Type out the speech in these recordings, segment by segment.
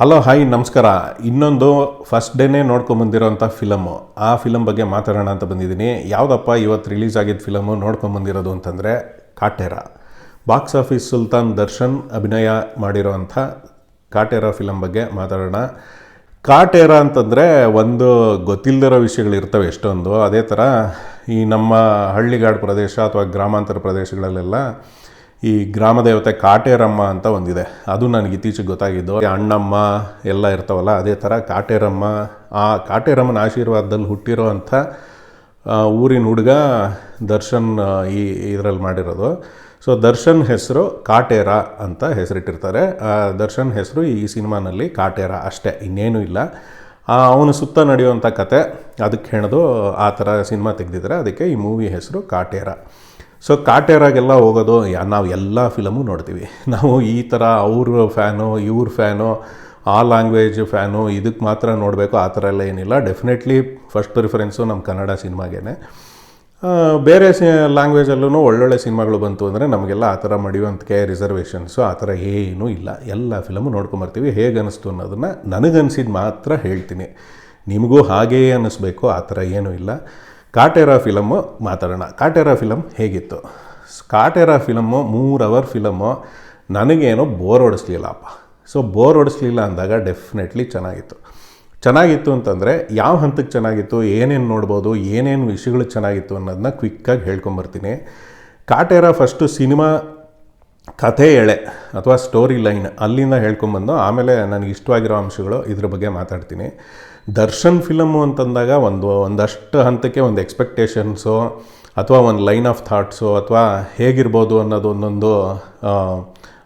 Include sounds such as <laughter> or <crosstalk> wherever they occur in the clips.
Hello hi ನಮಸ್ಕಾರ. ಇನ್ನೊಂದು first ಡೇನೇ ನೋಡ್ಕೊಂಬಂದಿರೋಂಥ ಫಿಲಮು ಆ ಫಿಲಮ್ ಬಗ್ಗೆ ಮಾತಾಡೋಣ ಅಂತ ಬಂದಿದ್ದೀನಿ. ಯಾವುದಪ್ಪ ಇವತ್ತು ರಿಲೀಸ್ ಆಗಿದ್ದ ಫಿಲಮು ನೋಡ್ಕೊಂಬಂದಿರೋದು ಅಂತಂದರೆ ಕಾಟೇರ. ಬಾಕ್ಸ್ ಆಫೀಸ್ ಸುಲ್ತಾನ್ ದರ್ಶನ್ ಅಭಿನಯ ಮಾಡಿರೋವಂಥ ಕಾಟೇರ ಫಿಲಮ್ ಬಗ್ಗೆ ಮಾತಾಡೋಣ. ಕಾಟೇರ ಅಂತಂದರೆ ಒಂದು ಗೊತ್ತಿಲ್ಲದಿರೋ ವಿಷಯಗಳಿರ್ತವೆ ಎಷ್ಟೊಂದು. ಅದೇ ಥರ ಈ ನಮ್ಮ ಹಳ್ಳಿಗಾಡು ಪ್ರದೇಶ ಅಥವಾ ಗ್ರಾಮಾಂತರ ಪ್ರದೇಶಗಳಲ್ಲೆಲ್ಲ ಈ ಗ್ರಾಮ ದೇವತೆ ಕಾಟೇರಮ್ಮ ಅಂತ ಒಂದಿದೆ. ಅದು ನನಗೆ ಇತ್ತೀಚೆಗೆ ಗೊತ್ತಾಗಿದ್ದು. ಅಣ್ಣಮ್ಮ ಎಲ್ಲ ಇರ್ತಾವಲ್ಲ, ಅದೇ ಥರ ಕಾಟೇರಮ್ಮ, ಆ ಕಾಟೇರಮ್ಮನ ಆಶೀರ್ವಾದದಲ್ಲಿ ಹುಟ್ಟಿರೋ ಅಂಥ ಊರಿನ ಹುಡುಗ ದರ್ಶನ್ ಈ ಇದರಲ್ಲಿ ಮಾಡಿರೋದು. ಸೊ ದರ್ಶನ್ ಹೆಸರು ಕಾಟೇರ ಅಂತ ಹೆಸರಿಟ್ಟಿರ್ತಾರೆ. ದರ್ಶನ್ ಹೆಸರು ಈ ಸಿನಿಮಾನಲ್ಲಿ ಕಾಟೇರ ಅಷ್ಟೇ, ಇನ್ನೇನೂ ಇಲ್ಲ. ಅವನ ಸುತ್ತ ನಡೆಯುವಂಥ ಕತೆ, ಅದಕ್ಕೆ ಹೆಣದು ಆ ಥರ ಸಿನಿಮಾ ತೆಗೆದಿದ್ದಾರೆ. ಅದಕ್ಕೆ ಈ ಮೂವಿ ಹೆಸರು ಕಾಟೇರ. ಸೊ ಕಾಟೇರಾಗೆಲ್ಲ ಹೋಗೋದು ನಾವು ಎಲ್ಲ ಫಿಲಮು ನೋಡ್ತೀವಿ. <laughs> ನಾವು ಈ ಥರ ಅವ್ರ ಫ್ಯಾನು ಇವ್ರ ಫ್ಯಾನು ಆ ಲ್ಯಾಂಗ್ವೇಜ್ ಫ್ಯಾನು ಇದಕ್ಕೆ ಮಾತ್ರ ನೋಡಬೇಕು ಆ ಥರ ಎಲ್ಲ ಏನಿಲ್ಲ. ಡೆಫಿನೆಟ್ಲಿ ಫಸ್ಟ್ ಪ್ರಿಫರೆನ್ಸು ನಮ್ಮ ಕನ್ನಡ ಸಿನಿಮಾಗೇನೆ. ಆ, ಬೇರೆ ಸಿ ಲ್ಯಾಂಗ್ವೇಜಲ್ಲೂ ಒಳ್ಳೊಳ್ಳೆ ಸಿನಿಮಾಗಳು ಬಂತು ಅಂದರೆ ನಮಗೆಲ್ಲ ಆ ಥರ ಮಡಿಯುವಂತಿಕೆ ರಿಸರ್ವೇಷನ್ಸು ಆ ಥರ ಏನೂ ಇಲ್ಲ. ಎಲ್ಲ ಫಿಲಮು ನೋಡ್ಕೊಂಬರ್ತೀವಿ. ಹೇಗೆ ಅನ್ನಿಸ್ತು ಅನ್ನೋದನ್ನು ನನಗನ್ಸಿದ್ದು ಮಾತ್ರ ಹೇಳ್ತೀನಿ. ನಿಮಗೂ ಹಾಗೆಯೇ ಅನ್ನಿಸ್ಬೇಕು ಆ ಥರ ಏನೂ ಇಲ್ಲ. ಕಾಟೇರ ಫಿಲಮ್ಮು ಮಾತಾಡೋಣ. ಕಾಟೇರ ಫಿಲಮ್ ಹೇಗಿತ್ತು? ಕಾಟೇರ ಫಿಲಮ್ಮು ಮೂರು ಅವರ್ ಫಿಲಮ್ಮು ನನಗೇನು ಬೋರ್ ಹೊಡಿಸ್ಲಿಲ್ಲಪ್ಪ ಸೊ ಬೋರ್ ಹೊಡಿಸ್ಲಿಲ್ಲ ಅಂದಾಗ ಡೆಫಿನೆಟ್ಲಿ ಚೆನ್ನಾಗಿತ್ತು. ಚೆನ್ನಾಗಿತ್ತು ಅಂತಂದರೆ ಯಾವ ಹಂತಕ್ಕೆ ಚೆನ್ನಾಗಿತ್ತು, ಏನೇನು ನೋಡ್ಬೋದು, ಏನೇನು ವಿಷಯಗಳು ಚೆನ್ನಾಗಿತ್ತು ಅನ್ನೋದನ್ನ ಕ್ವಿಕ್ಕಾಗಿ ಹೇಳ್ಕೊಂಬರ್ತೀನಿ. ಕಾಟೇರ ಫಸ್ಟು ಸಿನಿಮಾ ಕಥೆ ಎಳೆ ಅಥವಾ ಸ್ಟೋರಿ ಲೈನ್ ಅಲ್ಲಿಂದ ಹೇಳ್ಕೊಂಬಂದು ಆಮೇಲೆ ನನಗೆ ಇಷ್ಟವಾಗಿರೋ ಅಂಶಗಳು ಇದ್ರ ಬಗ್ಗೆ ಮಾತಾಡ್ತೀನಿ. ದರ್ಶನ್ ಫಿಲಮು ಅಂತಂದಾಗ ಒಂದು, ಒಂದಷ್ಟು ಹಂತಕ್ಕೆ ಒಂದು ಎಕ್ಸ್ಪೆಕ್ಟೇಷನ್ಸು ಅಥವಾ ಒಂದು ಲೈನ್ ಆಫ್ ಥಾಟ್ಸು ಅಥವಾ ಹೇಗಿರ್ಬೋದು ಅನ್ನೋದು ಒಂದೊಂದು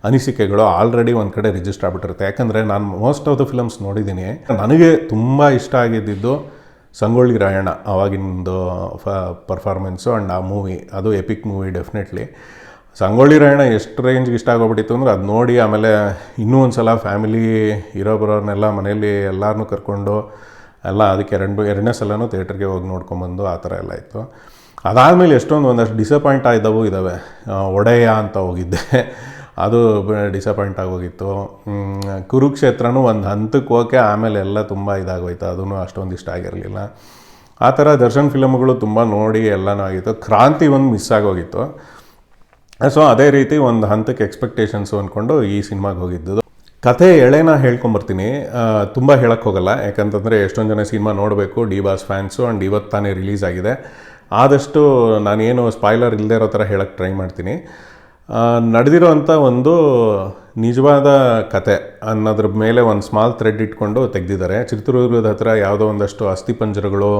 ಅನಿಸಿಕೆಗಳು ಆಲ್ರೆಡಿ ಒಂದು ಕಡೆ ರಿಜಿಸ್ಟರ್ ಆಗ್ಬಿಟ್ಟಿರುತ್ತೆ. ಯಾಕಂದರೆ ನಾನು ಮೋಸ್ಟ್ ಆಫ್ ದ ಫಿಲಮ್ಸ್ ನೋಡಿದ್ದೀನಿ. ನನಗೆ ತುಂಬ ಇಷ್ಟ ಆಗಿದ್ದಿದ್ದು ಸಂಗೊಳ್ಳಿ ರಾಯಣ್ಣ ಆವಾಗಿನದು ಫ ಪರ್ಫಾರ್ಮೆನ್ಸು ಆ್ಯಂಡ್ ಆ ಮೂವಿ ಅದು epic movie definitely Sangolli Rayanna ಎಷ್ಟು ರೇಂಜ್ಗೆ ಇಷ್ಟ ಆಗೋಗ್ಬಿಟ್ಟಿತ್ತು ಅಂದರೆ ಅದು ನೋಡಿ ಆಮೇಲೆ ಇನ್ನೂ ಒಂದು ಸಲ ಫ್ಯಾಮಿಲಿ ಇರೋ ಬರೋರ್ನೆಲ್ಲ ಮನೆಯಲ್ಲಿ ಎಲ್ಲರನ್ನೂ ಕರ್ಕೊಂಡು ಎಲ್ಲ ಅದಕ್ಕೆ ಎರಡು ಎರಡನೇ ಸಲನೂ ಥಿಯೇಟ್ರಿಗೆ ಹೋಗಿ ನೋಡ್ಕೊಂಬಂದು ಆ ಥರ ಎಲ್ಲ ಇತ್ತು. ಅದಾದಮೇಲೆ ಎಷ್ಟೊಂದು ಒಂದಷ್ಟು ಡಿಸಪಾಯಿಂಟ್ ಆಯ್ದವು ಇದ್ದಾವೆ ಒಡೆಯ ಅಂತ ಹೋಗಿದ್ದೆ. <laughs> ಅದು ಡಿಸಪಾಯಿಂಟ್ ಆಗೋಗಿತ್ತು. ಕುರುಕ್ಷೇತ್ರನೂ ಒಂದು ಹಂತಕ್ಕೆ ಹೋಗಿ ಆಮೇಲೆ ಎಲ್ಲ ತುಂಬ ಇದಾಗೋಯ್ತು. ಅದೂ ಅಷ್ಟೊಂದು ಇಷ್ಟ ಆಗಿರಲಿಲ್ಲ. ಆ ಥರ ದರ್ಶನ್ ಫಿಲಮ್ಗಳು ತುಂಬ ನೋಡಿ ಎಲ್ಲನೂ ಆಗಿತ್ತು. ಕ್ರಾಂತಿ ಒಂದು ಮಿಸ್ ಆಗೋಗಿತ್ತು. ಸೊ ಅದೇ ರೀತಿ ಒಂದು ಹಂತಕ್ಕೆ ಎಕ್ಸ್ಪೆಕ್ಟೇಷನ್ಸು ಅಂದ್ಕೊಂಡು ಈ ಸಿನಿಮಾಗೆ ಹೋಗಿದ್ದು ಕಥೆ ಎಳೆನ ಹೇಳ್ಕೊಂಬರ್ತೀನಿ. ತುಂಬ ಹೇಳಕ್ಕೆ ಹೋಗಲ್ಲ. ಯಾಕಂತಂದರೆ ಎಷ್ಟೊಂದು ಜನ ಸಿನಿಮಾ ನೋಡಬೇಕು. ಡಿ ಬಾಸ್ ಫ್ಯಾನ್ಸು ಆ್ಯಂಡ್ ಇವತ್ತು ತಾನೇ ರಿಲೀಸ್ ಆಗಿದೆ. ಆದಷ್ಟು ನಾನೇನು ಸ್ಪಾಯ್ಲರ್ ಇಲ್ಲದೇ ಇರೋ ಥರ ಹೇಳಕ್ಕೆ ಟ್ರೈ ಮಾಡ್ತೀನಿ. ನಡೆದಿರೋವಂಥ ಒಂದು ನಿಜವಾದ ಕತೆ ಅನ್ನೋದ್ರ ಮೇಲೆ ಒಂದು ಸ್ಮಾಲ್ ಥ್ರೆಡ್ ಇಟ್ಕೊಂಡು ತೆಗೆದಿದ್ದಾರೆ. ಚಿತ್ರದುರ್ಗದ ಹತ್ರ ಯಾವುದೋ ಒಂದಷ್ಟು ಅಸ್ಥಿಪಂಜರಗಳು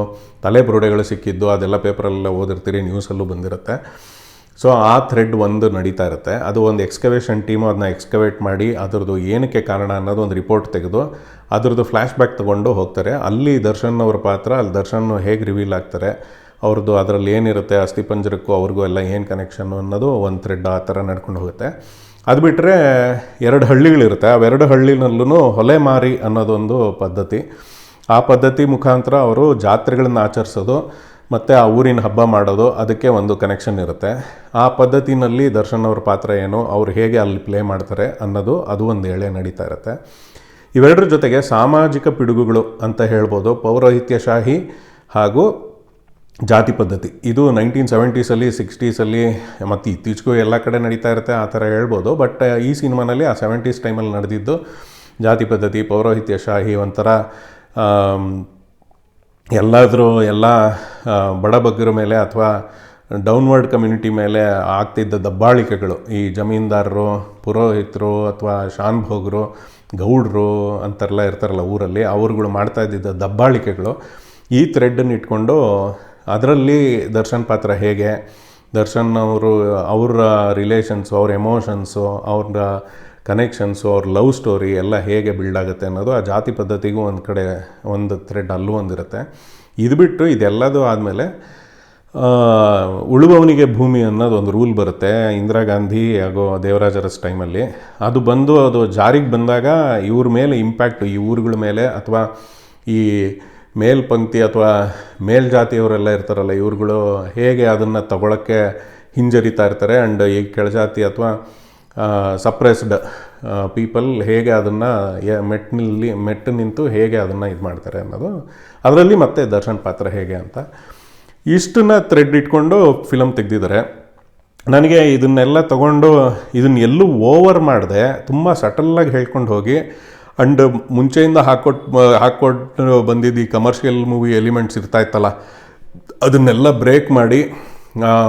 ತಲೆ ಬುರುಡೆಗಳು ಸಿಕ್ಕಿದ್ದು, ಅದೆಲ್ಲ ಪೇಪರಲ್ಲೆಲ್ಲ ಓದಿರ್ತೀರಿ ನ್ಯೂಸಲ್ಲೂ ಬಂದಿರುತ್ತೆ. ಸೊ ಆ ಥ್ರೆಡ್ ಒಂದು ನಡೀತಾ ಇರುತ್ತೆ. ಅದು ಒಂದು ಎಕ್ಸ್ಕವೇಷನ್ ಟೀಮು ಅದನ್ನ ಎಕ್ಸ್ಕವೇಟ್ ಮಾಡಿ, ಅದರದ್ದು ಏನಕ್ಕೆ ಕಾರಣ ಅನ್ನೋದು ಒಂದು ರಿಪೋರ್ಟ್ ತೆಗೆದು, ಅದರದ್ದು ಫ್ಲ್ಯಾಶ್ ಬ್ಯಾಕ್ ತೊಗೊಂಡು ಹೋಗ್ತಾರೆ. ಅಲ್ಲಿ ದರ್ಶನ್ ಅವ್ರ ಪಾತ್ರ, ಅಲ್ಲಿ ದರ್ಶನ್ ಹೇಗೆ ರಿವೀಲ್ ಆಗ್ತಾರೆ ಅವ್ರದ್ದು ಅದರಲ್ಲಿ ಏನಿರುತ್ತೆ ಅಸ್ಥಿಪಂಜರಕ್ಕೂ ಅವ್ರಿಗೂ ಎಲ್ಲ ಏನು ಕನೆಕ್ಷನ್ನು ಅನ್ನೋದು ಒಂದು ಥ್ರೆಡ್ ಆ ಥರ ನಡ್ಕೊಂಡು ಹೋಗುತ್ತೆ. ಅದು ಬಿಟ್ಟರೆ ಎರಡು ಹಳ್ಳಿಗಳಿರುತ್ತೆ. ಅವೆರಡು ಹಳ್ಳಿನಲ್ಲೂ ಹೊಲೆ ಮಾರಿ ಅನ್ನೋದೊಂದು ಪದ್ಧತಿ. ಆ ಪದ್ಧತಿ ಮುಖಾಂತರ ಅವರು ಜಾತ್ರೆಗಳನ್ನ ಆಚರಿಸೋದು ಮತ್ತು ಆ ಊರಿನ ಹಬ್ಬ ಮಾಡೋದು ಅದಕ್ಕೆ ಒಂದು ಕನೆಕ್ಷನ್ ಇರುತ್ತೆ. ಆ ಪದ್ಧತಿನಲ್ಲಿ ದರ್ಶನ್ ಅವ್ರ ಪಾತ್ರ ಏನು, ಅವ್ರು ಹೇಗೆ ಅಲ್ಲಿ ಪ್ಲೇ ಮಾಡ್ತಾರೆ ಅನ್ನೋದು ಅದು ಒಂದು ಎಳೆ ನಡೀತಾ ಇರುತ್ತೆ. ಇವೆರಡರ ಜೊತೆಗೆ ಸಾಮಾಜಿಕ ಪಿಡುಗುಗಳು ಅಂತ ಹೇಳ್ಬೋದು, ಪೌರೋಹಿತ್ಯಶಾಹಿ ಹಾಗೂ ಜಾತಿ ಪದ್ಧತಿ. ಇದು ನೈನ್ಟೀನ್ ಸೆವೆಂಟೀಸಲ್ಲಿ ಸಿಕ್ಸ್ಟೀಸಲ್ಲಿ ಮತ್ತು ಇತ್ತೀಚೆಗೂ ಎಲ್ಲ ಕಡೆ ನಡೀತಾ ಇರುತ್ತೆ, ಆ ಥರ ಹೇಳ್ಬೋದು. ಬಟ್ ಈ ಸಿನಿಮಾನಲ್ಲಿ ಆ ಸೆವೆಂಟೀಸ್ ಟೈಮಲ್ಲಿ ನಡೆದಿದ್ದು ಜಾತಿ ಪದ್ಧತಿ, ಪೌರೋಹಿತ್ಯಶಾಹಿ ಒಂಥರ ಎಲ್ಲಾದರೂ ಎಲ್ಲ ಆ, ಬಡಬಗ್ಗರ ಮೇಲೆ ಅಥವಾ ಡೌನ್ವರ್ಡ್ ಕಮ್ಯುನಿಟಿ ಮೇಲೆ ಆಗ್ತಿದ್ದ ದಬ್ಬಾಳಿಕೆಗಳು ಈ ಜಮೀನ್ದಾರರು ಪುರೋಹಿತರು ಅಥವಾ ಶಾನ್ಭೋಗರು ಗೌಡ್ರು ಅಂತಾರೆಲ್ಲ ಇರ್ತಾರಲ್ಲ ಊರಲ್ಲಿ ಅವ್ರುಗಳು ಮಾಡ್ತಾ ಇದ್ದಿದ್ದ ದಬ್ಬಾಳಿಕೆಗಳು ಈ ಥ್ರೆಡ್ಡನ್ನು ಇಟ್ಕೊಂಡು ಅದರಲ್ಲಿ ದರ್ಶನ್ ಪಾತ್ರ ಹೇಗೆ ದರ್ಶನ್ ಅವರು ಅವರ ರಿಲೇಷನ್ಸು ಅವ್ರ ಎಮೋಷನ್ಸು ಅವ್ರ ಕನೆಕ್ಷನ್ಸು ಅವ್ರ ಲವ್ ಸ್ಟೋರಿ ಎಲ್ಲ ಹೇಗೆ ಬಿಲ್ಡ್ ಆಗುತ್ತೆ ಅನ್ನೋದು ಆ ಜಾತಿ ಪದ್ಧತಿಗೂ ಒಂದು ಕಡೆ ಒಂದು ಥ್ರೆಡ್ ಅಲ್ಲೂ ಒಂದಿರುತ್ತೆ. ಇದು ಬಿಟ್ಟು ಇದೆಲ್ಲದೂ ಆದಮೇಲೆ ಉಳುವವನಿಗೆ ಭೂಮಿ ಅನ್ನೋದು ಒಂದು ರೂಲ್ ಬರುತ್ತೆ. ಇಂದಿರಾ ಗಾಂಧಿ ಹಾಗೂ ದೇವರಾಜ ಅರಸ್ ಟೈಮಲ್ಲಿ ಅದು ಬಂದು ಅದು ಜಾರಿಗೆ ಬಂದಾಗ ಇವ್ರ ಮೇಲೆ ಇಂಪ್ಯಾಕ್ಟು ಈ ಊರುಗಳ ಮೇಲೆ ಅಥವಾ ಈ ಮೇಲ್ಪಂಕ್ತಿ ಅಥವಾ ಮೇಲ್ಜಾತಿಯವರೆಲ್ಲ ಇರ್ತಾರಲ್ಲ ಇವ್ರುಗಳು ಹೇಗೆ ಅದನ್ನು ತಗೊಳ್ಳೋಕ್ಕೆ ಹಿಂಜರಿತಾ ಇರ್ತಾರೆ. ಆ್ಯಂಡ್ ಈ ಕೆಳಜಾತಿ ಅಥವಾ ಸಪ್ರೆಸ್ಡ್ ಪೀಪಲ್ ಹೇಗೆ ಅದನ್ನು ಮೆಟ್ಟಿನಲ್ಲಿ, ಮೆಟ್ಟು ನಿಂತು ಹೇಗೆ ಅದನ್ನು ಇದು ಮಾಡ್ತಾರೆ ಅನ್ನೋದು. ಅದರಲ್ಲಿ ಮತ್ತೆ ದರ್ಶನ್ ಪಾತ್ರ ಹೇಗೆ ಅಂತ. ಇಷ್ಟನ್ನ ಥ್ರೆಡ್ ಇಟ್ಕೊಂಡು ಫಿಲಮ್ ತೆಗೆದಿದ್ದಾರೆ. ನನಗೆ ಇದನ್ನೆಲ್ಲ ತಗೊಂಡು ಇದನ್ನ ಎಲ್ಲೂ ಓವರ್ ಮಾಡಿದೆ, ತುಂಬ ಸಟಲ್ಲಾಗಿ ಹೇಳ್ಕೊಂಡು ಹೋಗಿ. ಅಂಡ್ ಮುಂಚೆಯಿಂದ ಹಾಕ್ಕೊಟ್ಟು ಹಾಕ್ಕೊಟ್ಟು ಬಂದಿದ್ದು ಈ ಕಮರ್ಷಿಯಲ್ ಮೂವಿ ಎಲಿಮೆಂಟ್ಸ್ ಇರ್ತಾ ಇತ್ತಲ್ಲ, ಅದನ್ನೆಲ್ಲ ಬ್ರೇಕ್ ಮಾಡಿ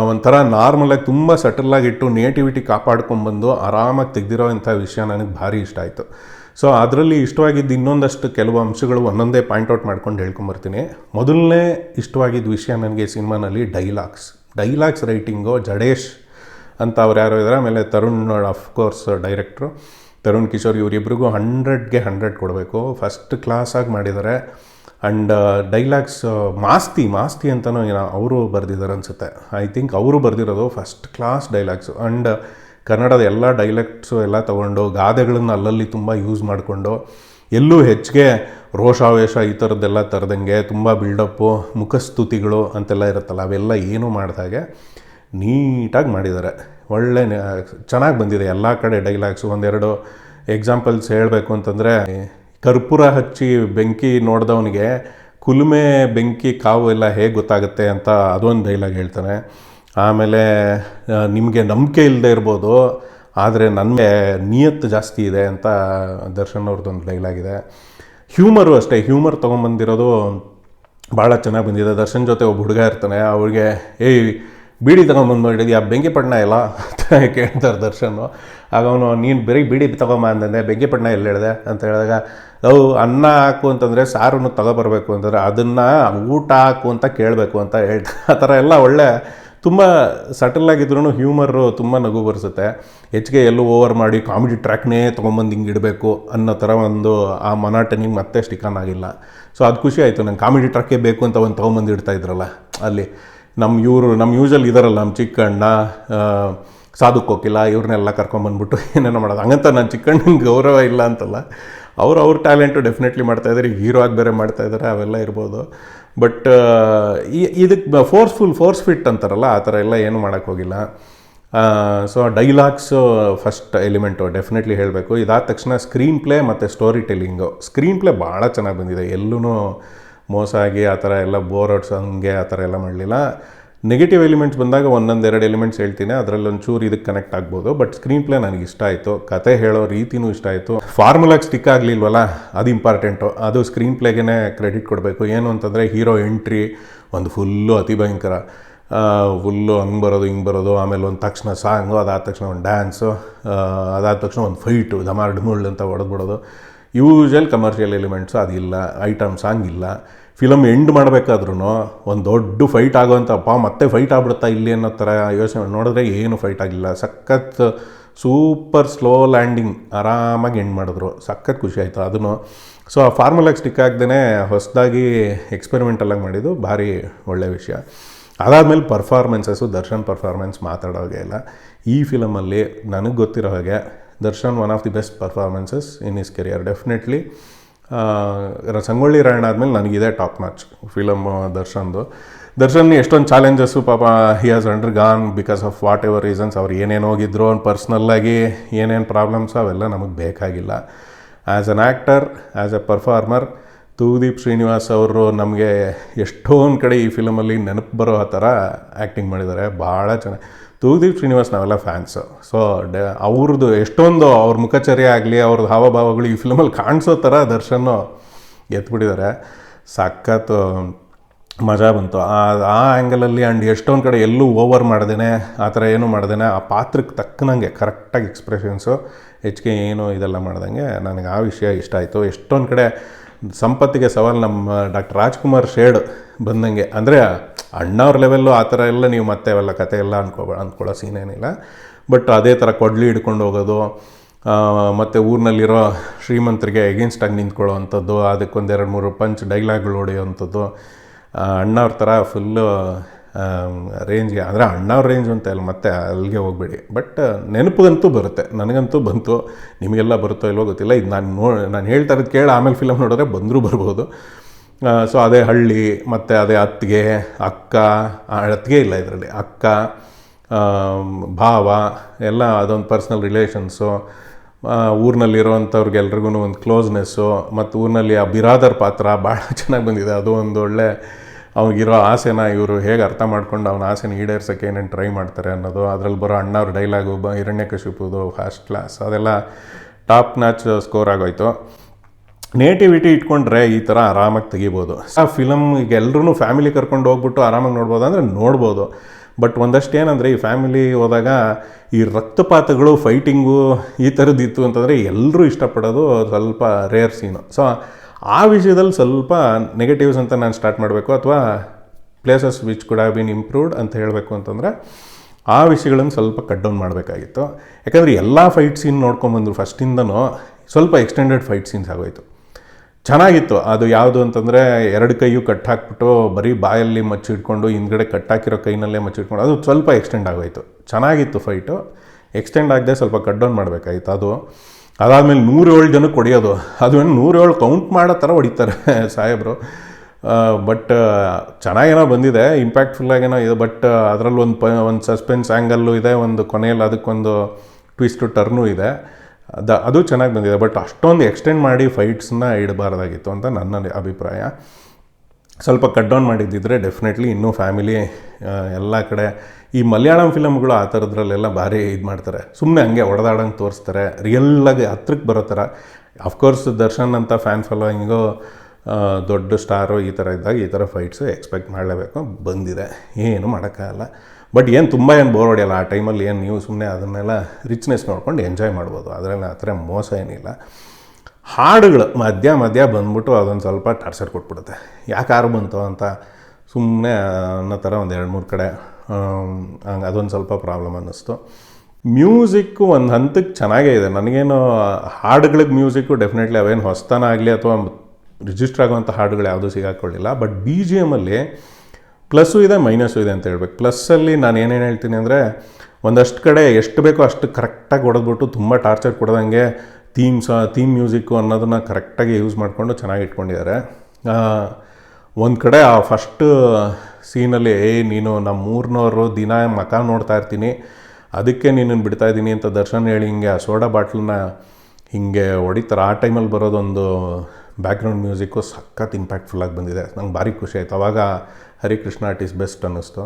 ಒಂಥರ ನಾರ್ಮಲಾಗಿ ತುಂಬ ಸೆಟಲಾಗಿಟ್ಟು ನೇಟಿವಿಟಿ ಕಾಪಾಡ್ಕೊಂಡ್ಬಂದು ಆರಾಮಾಗಿ ತೆಗೆದಿರೋ ಇಂಥ ವಿಷಯ ನನಗೆ ಭಾರಿ ಇಷ್ಟ ಆಯಿತು. ಸೊ ಅದರಲ್ಲಿ ಇಷ್ಟವಾಗಿದ್ದು ಇನ್ನೊಂದಷ್ಟು ಕೆಲವು ಅಂಶಗಳು ಒಂದೊಂದೇ ಪಾಯಿಂಟ್ ಔಟ್ ಮಾಡ್ಕೊಂಡು ಹೇಳ್ಕೊಂಬರ್ತೀನಿ. ಮೊದಲನೇ ಇಷ್ಟವಾಗಿದ್ದ ವಿಷಯ ನನಗೆ ಸಿನಿಮಾನಲ್ಲಿ ಡೈಲಾಗ್ಸ್ ಡೈಲಾಗ್ಸ್ ರೈಟಿಂಗು ಜಡೇಶ್ ಅಂತ ಅವ್ರು ಯಾರೋ ಇದ್ದಾರೆ ಆಮೇಲೆ Tarun of course director Tarun Kishore ಇವರಿಬ್ರಿಗೂ ಹಂಡ್ರೆಡ್ಗೆ ಹಂಡ್ರೆಡ್ ಕೊಡಬೇಕು. ಫಸ್ಟ್ ಕ್ಲಾಸಾಗಿ ಮಾಡಿದ್ದಾರೆ ಆ್ಯಂಡ್ ಡೈಲಾಗ್ಸ್ ಮಾಸ್ತಿ ಮಾಸ್ತಿ ಅಂತಲೂ ಏನೋ ಅವರು ಬರೆದಿದ್ದಾರೆ ಅನಿಸುತ್ತೆ. ಐ ಥಿಂಕ್ ಅವರು ಬರೆದಿರೋದು ಫಸ್ಟ್ ಕ್ಲಾಸ್ ಡೈಲಾಗ್ಸ್ ಆ್ಯಂಡ್ ಕನ್ನಡದ ಎಲ್ಲ ಡೈಲೆಕ್ಟ್ಸು ಎಲ್ಲ ತೊಗೊಂಡು ಗಾದೆಗಳನ್ನು ಅಲ್ಲಲ್ಲಿ ತುಂಬ ಯೂಸ್ ಮಾಡಿಕೊಂಡು ಎಲ್ಲೂ ಹೆಚ್ಚಿಗೆ ರೋಷಾವೇಶ ಈ ಥರದ್ದೆಲ್ಲ ತರದಂಗೆ ತುಂಬ ಬಿಲ್ಡಪ್ಪು ಮುಖಸ್ತುತಿಗಳು ಅಂತೆಲ್ಲ ಇರುತ್ತಲ್ಲ, ಅವೆಲ್ಲ ಏನೂ ಮಾಡ್ದಾಗೆ ನೀಟಾಗಿ ಮಾಡಿದ್ದಾರೆ. ಒಳ್ಳೆ, ಚೆನ್ನಾಗಿ ಬಂದಿದೆ. ಎಲ್ಲ ಕಡೆ ಡೈಲಾಗ್ಸು ಒಂದೆರಡು ಎಕ್ಸಾಂಪಲ್ಸ್ ಹೇಳಬೇಕು ಅಂತಂದರೆ ಕರ್ಪೂರ ಹಚ್ಚಿ ಬೆಂಕಿ ನೋಡಿದವನಿಗೆ ಕುಲುಮೆ, ಬೆಂಕಿ, ಕಾವು ಎಲ್ಲ ಹೇಗೆ ಗೊತ್ತಾಗುತ್ತೆ ಅಂತ ಅದೊಂದು ಡೈಲಾಗ್ ಹೇಳ್ತಾನೆ. ಆಮೇಲೆ ನಿಮಗೆ ನಂಬಿಕೆ ಇಲ್ಲದೆ ಇರ್ಬೋದು, ಆದರೆ ನನಗೆ ನಿಯತ್ತು ಜಾಸ್ತಿ ಇದೆ ಅಂತ ದರ್ಶನ್ ಅವ್ರದ್ದೊಂದು ಡೈಲಾಗ್ ಇದೆ. ಹ್ಯೂಮರು ಅಷ್ಟೇ ಹ್ಯೂಮರ್ ತೊಗೊಂಬಂದಿರೋದು ಭಾಳ ಚೆನ್ನಾಗಿ ಬಂದಿದೆ. ದರ್ಶನ್ ಜೊತೆ ಒಬ್ಬ ಹುಡುಗ ಇರ್ತಾನೆ ಅವ್ರಿಗೆ ಏಯ್ ಬೀಡಿ ತಗೊಂಬಂದು ಮಾಡಿದ್ಯಾ ಬೆಂಕಿ ಪಟ್ಟಣ ಇಲ್ಲ ಅಂತ <laughs> ಕೇಳ್ತಾರೆ ದರ್ಶನು ಆಗ ಅವನು, ನೀನು ಬರೀ ಬೀಡಿ ತಗೊಂಬ ಅಂತಂದೆ ಬೆಂಕಿ ಪಟ್ಟಣ ಎಲ್ಲಿ ಹೇಳಿದೆ ಅಂತ ಹೇಳಿದಾಗ, ಅವು ಅನ್ನ ಹಾಕು ಅಂತಂದರೆ ಸಾರನ್ನು ತಗೊಬರ್ಬೇಕು ಅಂತಂದರೆ ಅದನ್ನು ಊಟ ಹಾಕು ಅಂತ ಕೇಳಬೇಕು ಅಂತ ಹೇಳ್ತಾರೆ <laughs> ಆ ಥರ ಎಲ್ಲ ಒಳ್ಳೆ, ತುಂಬ ಸಟಲಾಗಿದ್ರೂ ಹ್ಯೂಮರು ತುಂಬ ನಗು ಬರ್ಸುತ್ತೆ. ಹೆಚ್ಚಿಗೆ ಎಲ್ಲೂ ಓವರ್ ಮಾಡಿ ಕಾಮಿಡಿ ಟ್ರ್ಯಾಕ್ನೇ ತೊಗೊಂಬಂದು ಹಿಂಗೆ ಇಡಬೇಕು ಅನ್ನೋ ಥರ ಒಂದು ಆ ಮನಾಟನಿಗೆ ಮತ್ತೆ ಸ್ಟಿಕನ್ ಆಗಿಲ್ಲ. ಸೊ, ಅದು ಖುಷಿ ಆಯಿತು, ನಂಗೆ ಕಾಮಿಡಿ ಟ್ರ್ಯಾಕೇ ಬೇಕು ಅಂತ ಒಂದು ತೊಗೊಂಬಂದು ಇಡ್ತಾ ಇದ್ರಲ್ಲ ಅಲ್ಲಿ. ನಮ್ಮ ಇವರು ನಮ್ಮ ಯೂಸಲ್ಲಿ ಇದಾರಲ್ಲ ನಮ್ಮ ಚಿಕ್ಕಣ್ಣ ಆ, ಸಾಧು ಕೋಕಿಲ ಇವ್ರನ್ನೆಲ್ಲ ಕರ್ಕೊಂಬಂದ್ಬಿಟ್ಟು <laughs> ಏನೇನೋ ಮಾಡೋದು. ಹಂಗಂತ ನಾನು ಚಿಕ್ಕಣ್ಣಂಗೆ ಗೌರವ ಇಲ್ಲ ಅಂತಲ್ಲ. ಅವರು ಅವ್ರ ಟ್ಯಾಲೆಂಟು ಡೆಫಿನೆಟ್ಲಿ ಮಾಡ್ತಾಯಿದ್ದಾರೆ ಈಗ ಹೀರೋ ಆಗಿ ಬೇರೆ ಮಾಡ್ತಾಯಿದ್ದಾರೆ ಅವೆಲ್ಲ ಇರ್ಬೋದು. ಬಟ್ ಈ ಇದಕ್ಕೆ ಫೋರ್ಸ್ಫುಲ್ ಫೋರ್ಸ್ ಫಿಟ್ ಅಂತಾರಲ್ಲ ಆ ಥರ ಎಲ್ಲ ಏನು ಮಾಡೋಕ್ಕೋಗಿಲ್ಲ so dialogues first element definitely ಹೇಳಬೇಕು. ಇದಾದ ತಕ್ಷಣ ಸ್ಕ್ರೀನ್ ಪ್ಲೇ ಮತ್ತು ಸ್ಟೋರಿ ಟೆಲ್ಲಿಂಗು ಸ್ಕ್ರೀನ್ ಪ್ಲೇ ಭಾಳ ಚೆನ್ನಾಗಿ ಬಂದಿದೆ ಎಲ್ಲೂ ಮೋಸ ಆಗಿ ಆ ಥರ ಎಲ್ಲ ಬೋರ್ ಹಂಗೆ ಆ ಥರ ಎಲ್ಲ ಮಾಡಲಿಲ್ಲ. ನೆಗೆಟಿವ್ ಎಲಿಮೆಂಟ್ಸ್ ಬಂದಾಗ ಒಂದೊಂದು ಎರಡು ಎಲಿಮೆಂಟ್ಸ್ ಹೇಳ್ತೀನಿ. ಅದರಲ್ಲಿ ಒಂಚೂರು ಇದಕ್ಕೆ ಕನೆಕ್ಟ್ ಆಗ್ಬೋದು. ಬಟ್ ಸ್ಕ್ರೀನ್ ಪ್ಲೇ ನನಗೆ ಇಷ್ಟ ಆಯಿತು. ಕತೆ ಹೇಳೋ ರೀತಿನೂ ಇಷ್ಟ ಆಯಿತು. ಫಾರ್ಮುಲಾಗಿ ಸ್ಟಿಕ್ ಆಗಲಿಲ್ವಲ್ಲ? ಅದು ಇಂಪಾರ್ಟೆಂಟು ಅದು ಸ್ಕ್ರೀನ್ ಪ್ಲೇಗೇ ಕ್ರೆಡಿಟ್ ಕೊಡಬೇಕು. ಏನು ಅಂತಂದರೆ ಹೀರೋ ಎಂಟ್ರಿ ಒಂದು ಫುಲ್ಲು ಅತಿ ಭಯಂಕರ. ಫುಲ್ಲು ಹಂಗೆ ಬರೋದು, ಹಿಂಗೆ ಬರೋದು, ಆಮೇಲೆ ಒಂದು ತಕ್ಷಣ ಸಾಂಗು ಅದಾದ ತಕ್ಷಣ ಒಂದು ಡ್ಯಾನ್ಸು ಅದಾದ ತಕ್ಷಣ ಒಂದು ಫೈಟು ಧಮಾರ್ ಡುಮುಳ್ಳು ಅಂತ ಹೊಡೆದ್ಬಿಡೋದು ಯೂಶಲ್ ಕಮರ್ಷಿಯಲ್ ಎಲಿಮೆಂಟ್ಸು ಅದಿಲ್ಲ ಐಟಮ್ ಸಾಂಗ್ ಇಲ್ಲ ಫಿಲಮ್ ಎಂಡ್ ಮಾಡಬೇಕಾದ್ರೂ ಒಂದು ದೊಡ್ಡ ಫೈಟ್ ಆಗೋವಂಥ ಅಪ್ಪ ಮತ್ತೆ ಫೈಟ್ ಆಗ್ಬಿಡುತ್ತಾ ಇಲ್ಲಿ ಅನ್ನೋ ಥರ ಯೋಚನೆ ನೋಡಿದ್ರೆ ಏನು ಫೈಟ್ ಆಗಿಲ್ಲ. ಸಖತ್ ಸೂಪರ್ ಸ್ಲೋ ಲ್ಯಾಂಡಿಂಗ್ ಆರಾಮಾಗಿ ಎಂಡ್ ಮಾಡಿದ್ರು. ಸಖತ್ ಖುಷಿ ಆಯಿತು ಅದನ್ನು ಸೊ ಆ ಫಾರ್ಮುಲಾಗಿ ಸ್ಟಿಕ್ ಆಗ್ದೇ ಹೊಸದಾಗಿ ಎಕ್ಸ್ಪೆರಿಮೆಂಟಲ್ಲಾಗಿ ಮಾಡಿದ್ದು ಭಾರಿ ಒಳ್ಳೆಯ ವಿಷಯ. ಅದಾದಮೇಲೆ ಪರ್ಫಾರ್ಮೆನ್ಸಸ್ಸು ದರ್ಶನ್ ಪರ್ಫಾರ್ಮೆನ್ಸ್ ಮಾತಾಡೋ ಹಾಗೆ ಇಲ್ಲ ಈ ಫಿಲಮಲ್ಲಿ ನನಗೆ ಗೊತ್ತಿರೋ ಹಾಗೆ Darshan one of the best performances in his career definitely Sangolli Rayanna ಆದಮೇಲೆ ನನಗಿದೆ ಟಾಪ್ ಮ್ಯಾಚ್ ಫಿಲಮ್ ದರ್ಶನ್ದು. ದರ್ಶನ್ ಎಷ್ಟೊಂದು ಚಾಲೆಂಜಸ್ಸು ಪಾಪ he has undergone because of whatever reasons ಅವ್ರು ಏನೇನು ಹೋಗಿದ್ರು, ಅವ್ನು ಪರ್ಸ್ನಲ್ಲಾಗಿ ಏನೇನು ಪ್ರಾಬ್ಲಮ್ಸ್ ಅವೆಲ್ಲ ನಮಗೆ ಬೇಕಾಗಿಲ್ಲ. As an actor as a performer Thoogudeep Srinivas ಅವರು ನಮಗೆ ಎಷ್ಟೊಂದು ಕಡೆ ಈ ಫಿಲಮಲ್ಲಿ ನೆನಪು ಬರೋ ಆ ಥರ ಆ್ಯಕ್ಟಿಂಗ್ ಮಾಡಿದ್ದಾರೆ. ಭಾಳ ಚೆನ್ನಾಗಿ ತೂದೀಪ್ ಶ್ರೀನಿವಾಸ್ ನಾವೆಲ್ಲ ಫ್ಯಾನ್ಸು ಸೊ ಡ ಅವ್ರದ್ದು ಎಷ್ಟೊಂದು ಅವ್ರ ಮುಖಚರ್ಯ ಆಗಲಿ ಅವ್ರದ್ದು ಹಾವಭಾವಗಳು ಈ ಫಿಲ್ಮಲ್ಲಿ ಕಾಣಿಸೋ ಥರ ದರ್ಶನ್ ಎತ್ಬಿಟ್ಟಿದ್ದಾರೆ ಸಖತ್ತು ಮಜಾ ಬಂತು. ಆ ಆ ಆ್ಯಂಗಲಲ್ಲಿ ಆ್ಯಂಡ್ ಎಷ್ಟೊಂದು ಕಡೆ ಎಲ್ಲೂ ಓವರ್ ಮಾಡ್ದೇನೆ, ಆ ಥರ ಏನೂ ಮಾಡ್ದೇನೆ, ಆ ಪಾತ್ರಕ್ಕೆ ತಕ್ಕನಂಗೆ ಕರೆಕ್ಟಾಗಿ ಎಕ್ಸ್ಪ್ರೆಷನ್ಸು ಹೆಚ್ಚಿಗೆ ಏನು ಇದೆಲ್ಲ ಮಾಡ್ದಂಗೆ ನನಗೆ ಆ ವಿಷಯ ಇಷ್ಟ ಆಯಿತು. ಎಷ್ಟೊಂದು ಕಡೆ ಸಂಪತ್ತಿಗೆ ಸವಾಲು ನಮ್ಮ ಡಾಕ್ಟರ್ ರಾಜ್ಕುಮಾರ್ ಶೇಡ್ ಬಂದಂಗೆ. ಅಂದರೆ ಅಣ್ಣವ್ರ ಲೆವೆಲ್ಲು ಆ ಥರ ಎಲ್ಲ ನೀವು ಮತ್ತೆ ಅವೆಲ್ಲ ಕತೆ ಎಲ್ಲ ಅನ್ಕೋಬೇಡ ಅಂದ್ಕೊಳ್ಳೋ ಸೀನ್ ಏನಿಲ್ಲ. ಬಟ್ ಅದೇ ಥರ ಕೊಡ್ಲಿ ಹಿಡ್ಕೊಂಡು ಹೋಗೋದು ಮತ್ತು ಊರಿನಲ್ಲಿರೋ ಶ್ರೀಮಂತರಿಗೆ ಎಗೇನ್ಸ್ಟಾಗಿ ನಿಂತ್ಕೊಳ್ಳೋ ಅಂಥದ್ದು ಅದಕ್ಕೊಂದೆರಡು ಮೂರು ಪಂಚ್ ಡೈಲಾಗ್ಗಳು ಹೊಡೆಯೋವಂಥದ್ದು ಅಣ್ಣವ್ರ ಥರ ಫುಲ್ಲು ರೇಂಜ್ಗೆ ಅಂದರೆ ಅಣ್ಣವ್ರ ರೇಂಜ್ ಅಂತ ಇಲ್ಲ, ಮತ್ತೆ ಅಲ್ಲಿಗೆ ಹೋಗ್ಬೇಡಿ. ಬಟ್ ನೆನಪಿಗಂತೂ ಬರುತ್ತೆ, ನನಗಂತೂ ಬಂತು, ನಿಮಗೆಲ್ಲ ಬರುತ್ತೋ ಇಲ್ವೋ ಗೊತ್ತಿಲ್ಲ. ಇದು ನಾನು ನೋ, ನಾನು ಹೇಳ್ತಾ ಇರೋದು ಕೇಳಿ ಆಮೇಲೆ ಫಿಲಮ್ ನೋಡಿದ್ರೆ ಬಂದರೂ ಬರ್ಬೋದು. ಸೊ ಅದೇ ಹಳ್ಳಿ, ಮತ್ತು ಅದೇ ಅತ್ತಿಗೆ, ಅಕ್ಕ ಅತ್ತಿಗೆ ಇಲ್ಲ ಇದರಲ್ಲಿ, ಅಕ್ಕ ಭಾವ, ಎಲ್ಲ ಅದೊಂದು ಪರ್ಸ್ನಲ್ ರಿಲೇಷನ್ಸು ಊರಿನಲ್ಲಿರೋವಂಥವ್ರಿಗೆಲ್ರಿಗೂ ಒಂದು ಕ್ಲೋಸ್ನೆಸ್ಸು ಮತ್ತು ಊರಿನಲ್ಲಿ ಆ ಬಿರಾದರ್ ಪಾತ್ರ ಭಾಳ <laughs> ಚೆನ್ನಾಗಿ ಬಂದಿದೆ. ಅದು ಒಂದು ಒಳ್ಳೆ ಅವ್ನಿಗಿರೋ ಆಸೆನ ಇವರು ಹೇಗೆ ಅರ್ಥ ಮಾಡ್ಕೊಂಡು ಅವನ ಆಸೆನ ಈಡೇರ್ಸೋಕ್ಕೆ ಏನೇನು ಟ್ರೈ ಮಾಡ್ತಾರೆ ಅನ್ನೋದು ಅದರಲ್ಲಿ ಬರೋ ಅಣ್ಣವ್ರ ಡೈಲಾಗು ಬ ಹಿರಣ್ಯಕಶಿಪುದು ಫಸ್ಟ್ ಕ್ಲಾಸ್ ಅದೆಲ್ಲ ಟಾಪ್ ನ್ಯಾಚ್ ಸ್ಕೋರ್ ಆಗೋಯ್ತು. ನೇಟಿವಿಟಿ ಇಟ್ಕೊಂಡ್ರೆ ಈ ಥರ ಆರಾಮಾಗಿ ತೆಗಿಬೋದು. ಆ ಫಿಲಮ್ ಎಲ್ಲರೂ ಫ್ಯಾಮಿಲಿ ಕರ್ಕೊಂಡು ಹೋಗ್ಬಿಟ್ಟು ಆರಾಮಾಗಿ ನೋಡ್ಬೋದು ಅಂದರೆ ನೋಡ್ಬೋದು. ಬಟ್ ಒಂದಷ್ಟು ಏನಂದರೆ ಈ ಫ್ಯಾಮಿಲಿ ಹೋದಾಗ ಈ ರಕ್ತಪಾತಗಳು ಫೈಟಿಂಗು ಈ ಥರದ್ದು ಇತ್ತು ಅಂತಂದರೆ ಎಲ್ಲರೂ ಇಷ್ಟಪಡೋದು ಸ್ವಲ್ಪ ರೇರ್ ಸೀನು ಸೊ ಆ ವಿಷಯದಲ್ಲಿ ಸ್ವಲ್ಪ ನೆಗೆಟಿವ್ಸ್ ಅಂತ ನಾನು ಸ್ಟಾರ್ಟ್ ಮಾಡಬೇಕು ಅಥವಾ places which could have been improved ಅಂತ ಹೇಳಬೇಕು ಅಂತಂದರೆ ಆ ವಿಷಯಗಳನ್ನು ಸ್ವಲ್ಪ ಕಟ್ ಡೌನ್ ಮಾಡಬೇಕಾಗಿತ್ತು. ಯಾಕಂದರೆ ಎಲ್ಲ ಫೈಟ್ ಸೀನ್ ನೋಡ್ಕೊಂಬಂದ್ರು ಫಸ್ಟಿಂದನೂ ಸ್ವಲ್ಪ ಎಕ್ಸ್ಟೆಂಡೆಡ್ ಫೈಟ್ ಸೀನ್ಸ್ ಆಗೋಯ್ತು. ಚೆನ್ನಾಗಿತ್ತು. ಅದು ಯಾವುದು ಅಂತಂದರೆ ಎರಡು ಕೈಯು ಕಟ್ ಹಾಕ್ಬಿಟ್ಟು ಬರೀ ಬಾಯಲ್ಲಿ ಮಚ್ಚಿಟ್ಕೊಂಡು ಹಿಂದ್ಗಡೆ ಕಟ್ ಹಾಕಿರೋ ಕೈನಲ್ಲೇ ಮಚ್ಚಿಟ್ಕೊಂಡು ಅದು ಸ್ವಲ್ಪ ಎಕ್ಸ್ಟೆಂಡ್ ಆಗೋಯ್ತು. ಚೆನ್ನಾಗಿತ್ತು ಫೈಟು ಎಕ್ಸ್ಟೆಂಡ್ ಆಗದೆ ಸ್ವಲ್ಪ ಕಟ್ ಡೌನ್ ಮಾಡಬೇಕಾಗಿತ್ತು ಅದು ಅದಾದಮೇಲೆ ನೂರೇಳು ಜನಕ್ಕೆ ಹೊಡೆಯೋದು ಅದು ಏನು ನೂರೇಳು ಕೌಂಟ್ ಮಾಡೋ ಥರ ಹೊಡಿತಾರೆ <laughs> ಸಾಹೇಬರು. ಬಟ್ ಚೆನ್ನಾಗೇನೋ ಬಂದಿದೆ. ಇಂಪ್ಯಾಕ್ಟ್ಫುಲ್ಲಾಗೇನೋ ಇದೆ ಬಟ್ ಅದರಲ್ಲಿ ಒಂದು ಪ, ಒಂದು ಸಸ್ಪೆನ್ಸ್ ಆ್ಯಂಗಲ್ಲು ಇದೆ, ಒಂದು ಕೊನೆಯಲ್ಲಿ ಅದಕ್ಕೊಂದು ಟ್ವಿಸ್ಟು ಟರ್ನು ಇದೆ. ಅದ, ಅದು ಚೆನ್ನಾಗಿ ಬಂದಿದೆ ಬಟ್ ಅಷ್ಟೊಂದು ಎಕ್ಸ್ಟೆಂಡ್ ಮಾಡಿ ಫೈಟ್ಸ್ನ ಇಡಬಾರ್ದಾಗಿತ್ತು ಅಂತ ನನ್ನ ಅಭಿಪ್ರಾಯ. ಸ್ವಲ್ಪ ಕಟ್ ಡೌನ್ ಮಾಡಿದ್ದಿದ್ರೆ ಡೆಫಿನೆಟ್ಲಿ ಇನ್ನೂ ಫ್ಯಾಮಿಲಿ ಎಲ್ಲ ಕಡೆ ಈ ಮಲಯಾಳಂ ಫಿಲಮ್ಗಳು ಆ ಥರದ್ರಲ್ಲೆಲ್ಲ ಭಾರಿ ಇದು ಮಾಡ್ತಾರೆ. ಸುಮ್ಮನೆ ಹಂಗೆ ಹೊಡೆದಾಡಂಗೆ ತೋರಿಸ್ತಾರೆ ರಿಯಲ್ಲಾಗಿ ಹತ್ರಕ್ಕೆ ಬರೋ ಥರ ಅಫ್ಕೋರ್ಸ್ ದರ್ಶನ್ ಅಂತ ಫ್ಯಾನ್ ಫಾಲೋಯಿಂಗು ದೊಡ್ಡ ಸ್ಟಾರು ಈ ಥರ ಇದ್ದಾಗ ಈ ಥರ ಫೈಟ್ಸು ಎಕ್ಸ್ಪೆಕ್ಟ್ ಮಾಡಲೇಬೇಕು. ಬಂದಿದೆ. ಏನು ಮಾಡೋಕ್ಕಾಗಲ್ಲ. ಬಟ್ ಏನು ತುಂಬ ಏನು ಬೋರ್ ಹೊಡೆಯಲ್ಲ, ಆ ಟೈಮಲ್ಲಿ ಏನು ನೀವು ಸುಮ್ಮನೆ ಅದನ್ನೆಲ್ಲ ರಿಚ್ನೆಸ್ ನೋಡ್ಕೊಂಡು ಎಂಜಾಯ್ ಮಾಡ್ಬೋದು. ಅದರಲ್ಲಿ ಆ ಥರ ಮೋಸ ಏನಿಲ್ಲ. ಹಾಡುಗಳು ಮಧ್ಯ ಮಧ್ಯ ಬಂದ್ಬಿಟ್ಟು ಅದೊಂದು ಸ್ವಲ್ಪ ಟಾರ್ಚರ್ ಕೊಟ್ಬಿಡುತ್ತೆ. ಯಾಕೆ ಆರು ಬಂತು ಅಂತ ಸುಮ್ಮನೆ ಅನ್ನೋ ಥರ ಒಂದು ಎರಡು ಮೂರು ಕಡೆ ಹಂಗೆ ಅದೊಂದು ಸ್ವಲ್ಪ ಪ್ರಾಬ್ಲಮ್ ಅನ್ನಿಸ್ತು. ಮ್ಯೂಸಿಕ್ಕು ಒಂದು ಹಂತಕ್ಕೆ ಚೆನ್ನಾಗೇ ಇದೆ. ನನಗೇನು ಹಾಡುಗಳಿಗೆ ಮ್ಯೂಸಿಕ್ಕು ಡೆಫಿನೆಟ್ಲಿ ಅವೇನು ಹೊಸ್ತನ ಆಗಲಿ ಅಥವಾ ರಿಜಿಸ್ಟರ್ ಆಗುವಂಥ ಹಾಡುಗಳು ಯಾವುದೂ ಸಿಗಾಕೊಳ್ಳಿಲ್ಲ ಬಟ್ ಬಿ ಜಿ ಎಮಲ್ಲಿ ಪ್ಲಸ್ಸು ಇದೆ, ಮೈನಸ್ಸು ಇದೆ ಅಂತ ಹೇಳ್ಬೇಕು. ಪ್ಲಸ್ಸಲ್ಲಿ ನಾನು ಏನೇನು ಹೇಳ್ತೀನಿ ಅಂದರೆ, ಒಂದಷ್ಟು ಕಡೆ ಎಷ್ಟು ಬೇಕೋ ಅಷ್ಟು ಕರೆಕ್ಟಾಗಿ ಹೊಡೆದ್ಬಿಟ್ಟು ತುಂಬ ಟಾರ್ಚರ್ ಕೊಡ್ದಂಗೆ ಥೀಮ್ಸ್ ಥೀಮ್ ಮ್ಯೂಸಿಕ್ಕು ಅನ್ನೋದನ್ನು ಕರೆಕ್ಟಾಗಿ ಯೂಸ್ ಮಾಡಿಕೊಂಡು ಚೆನ್ನಾಗಿ ಇಟ್ಕೊಂಡಿದ್ದಾರೆ. ಒಂದು ಕಡೆ ಆ ಫಸ್ಟ್ ಸೀನಲ್ಲಿ, ಏ, ನೀನು ನಮ್ಮ ಊರಿನವರು, ದಿನ ಮಕ ನೋಡ್ತಾ ಇರ್ತೀನಿ. ಅದಕ್ಕೆ ನೀನನ್ನು ಬಿಡ್ತಾ ಇದ್ದೀನಿ ಅಂತ ದರ್ಶನ್ ಹೇಳಿ ಹಿಂಗೆ ಆ ಸೋಡಾ ಬಾಟ್ಲನ್ನ ಹಿಂಗೆ ಹೊಡಿತಾರೆ. ಆ ಟೈಮಲ್ಲಿ ಬರೋದೊಂದು ಬ್ಯಾಕ್ಗ್ರೌಂಡ್ ಮ್ಯೂಸಿಕ್ಕು ಸಖತ್ ಇಂಪ್ಯಾಕ್ಟ್ಫುಲ್ಲಾಗಿ ಬಂದಿದೆ. ನಂಗೆ ಭಾರಿ ಖುಷಿ ಆಯಿತು. ಅವಾಗ ಹರಿಕೃಷ್ಣ ಆರ್ಟ್ ಇಸ್ ಬೆಸ್ಟ್ ಅನ್ನಿಸ್ತು.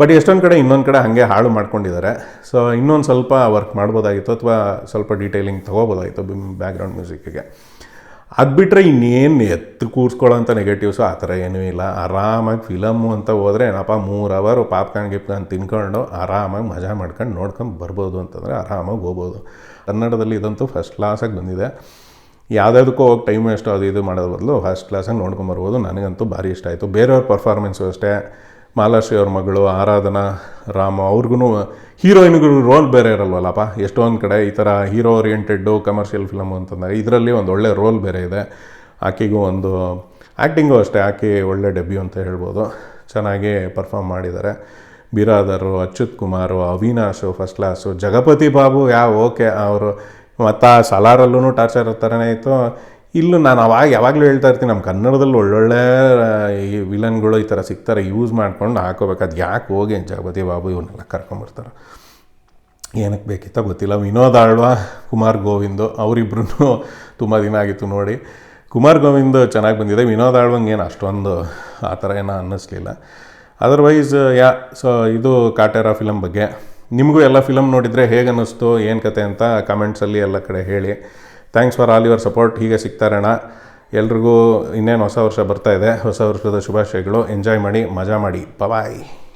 ಬಟ್ ಎಷ್ಟೊಂದು ಕಡೆ ಇನ್ನೊಂದು ಕಡೆ ಹಾಗೆ ಹಾಳು ಮಾಡ್ಕೊಂಡಿದ್ದಾರೆ. ಸೊ ಇನ್ನೊಂದು ಸ್ವಲ್ಪ ವರ್ಕ್ ಮಾಡ್ಬೋದಾಗಿತ್ತು ಅಥವಾ ಸ್ವಲ್ಪ ಡೀಟೇಲಿಂಗ್ ತೊಗೋಬೋದಾಗಿತ್ತು ಬ್ಯಾಕ್ಗ್ರೌಂಡ್ ಮ್ಯೂಸಿಕ್ಕಿಗೆ ಅದು ಬಿಟ್ಟರೆ ಇನ್ನೇನು ಎತ್ತು ಕೂರಿಸ್ಕೊಳ್ಳೋಂಥ ನೆಗೆಟಿವ್ಸು ಆ ಥರ ಏನೂ ಇಲ್ಲ. ಆರಾಮಾಗಿ ಫಿಲಮ್ಮು ಅಂತ ಹೋದರೆ ಏನಪ್ಪ, ಮೂರು ಅವರು ಪಾಪ್ಕಾರ್ನ್ ಗಿಪ್ಕಾರ್ನ್ ತಿನ್ಕೊಂಡು ಆರಾಮಾಗಿ ಮಜಾ ಮಾಡ್ಕೊಂಡು ನೋಡ್ಕೊಂಡು ಬರ್ಬೋದು ಅಂತಂದರೆ ಆರಾಮಾಗಿ ಹೋಗ್ಬೋದು. ಕನ್ನಡದಲ್ಲಿ ಇದಂತೂ ಫಸ್ಟ್ ಕ್ಲಾಸಾಗಿ ಬಂದಿದೆ. ಯಾವುದಾದಕ್ಕೂ ಹೋಗಿ ಟೈಮ್ ವೇಸ್ಟ್ ಅದು ಇದು ಮಾಡೋದ್ರ ಬದಲು ಫಸ್ಟ್ ಕ್ಲಾಸಾಗಿ ನೋಡ್ಕೊಂಬರ್ಬೋದು ನನಗಂತೂ ಭಾರಿ ಇಷ್ಟ ಆಯಿತು. ಬೇರೆಯವ್ರ ಪರ್ಫಾರ್ಮೆನ್ಸು ಅಷ್ಟೇ. ಮಾಲಾಶ್ರೀ ಅವ್ರ ಮಗಳು, ಆರಾಧನಾ, ರಾಮ ಅವ್ರಿಗೂ ಹೀರೋಯಿನ್ಗಳು ರೋಲ್ ಬೇರೆ ಇರಲ್ವಲ್ಲಪ್ಪ ಎಷ್ಟೊಂದು ಕಡೆ ಈ ಥರ ಹೀರೋ ಓರಿಯೆಂಟೆಡ್ಡು ಕಮರ್ಷಿಯಲ್ ಫಿಲಮು ಅಂತಂದಾಗ ಇದರಲ್ಲಿ ಒಂದು ಒಳ್ಳೆ ರೋಲ್ ಬೇರೆ ಇದೆ. ಆಕೆಗೂ ಒಂದು ಆ್ಯಕ್ಟಿಂಗು ಅಷ್ಟೇ, ಆಕೆ ಒಳ್ಳೆ ಡೆಬ್ಯೂ ಅಂತ ಹೇಳ್ಬೋದು. ಚೆನ್ನಾಗಿ ಪರ್ಫಾರ್ಮ್ ಮಾಡಿದ್ದಾರೆ ಬಿರಾದರು, ಅಚ್ಯುತ್ ಕುಮಾರು, ಅವಿನಾಶು ಫಸ್ಟ್ ಕ್ಲಾಸು ಜಗಪತಿ ಬಾಬು ಯಾವ ಓಕೆ, ಅವರು ಮತ್ತು ಸಲಾರಲ್ಲೂ ಟಾರ್ಚರ್ ಥರನೇ ಇತ್ತು. ಇಲ್ಲೂ ನಾನು ಅವಾಗ ಯಾವಾಗಲೂ ಹೇಳ್ತಾ ಇರ್ತೀನಿ ನಮ್ಮ ಕನ್ನಡದಲ್ಲಿ ಒಳ್ಳೊಳ್ಳೆ ಈ ವಿಲನ್ಗಳು ಈ ಥರ ಸಿಗ್ತಾರೆ ಯೂಸ್ ಮಾಡ್ಕೊಂಡು ಹಾಕೋಬೇಕು. ಅದು ಯಾಕೆ ಹೋಗಿ ಜಗಪತಿ ಬಾಬು ಇವನ್ನೆಲ್ಲ ಕರ್ಕೊಂಬರ್ತಾರೆ ಏನಕ್ಕೆ ಬೇಕಿತ್ತ ಗೊತ್ತಿಲ್ಲ. ವಿನೋದ್ ಆಳ್ವ, ಕುಮಾರ್ ಗೋವಿಂದು ಅವರಿಬ್ರು ತುಂಬ ದಿನ ಆಗಿತ್ತು ನೋಡಿ. ಕುಮಾರ್ ಗೋವಿಂದ್ ಚೆನ್ನಾಗಿ ಬಂದಿದೆ. ವಿನೋದ್ ಆಳ್ವಂಗೆ ಏನು ಅಷ್ಟೊಂದು ಆ ಥರ ಏನೋ ಅನ್ನಿಸ್ಲಿಲ್ಲ. ಅದರ್ವೈಸ್ ಯಾ ಸೊ ಇದು ಕಾಟೇರ ಫಿಲಮ್ ಬಗ್ಗೆ ನಿಮಗೂ ಎಲ್ಲ ಫಿಲಮ್ ನೋಡಿದರೆ ಹೇಗೆ ಅನ್ನಿಸ್ತು, ಏನು ಕತೆ ಅಂತ ಕಮೆಂಟ್ಸಲ್ಲಿ ಎಲ್ಲ ಕಡೆ ಹೇಳಿ. Thanks for all your support ಹೀಗೆ ಸಿಗ್ತಾರಣ ಎಲ್ರಿಗೂ ಇನ್ನೇನು ಹೊಸ ವರ್ಷ ಬರ್ತಾ ಇದೆ. ಹೊಸ ವರ್ಷದ ಶುಭಾಶಯಗಳು. ಎಂಜಾಯ್ ಮಾಡಿ, ಮಜಾ ಮಾಡಿ. ಬಾಯ್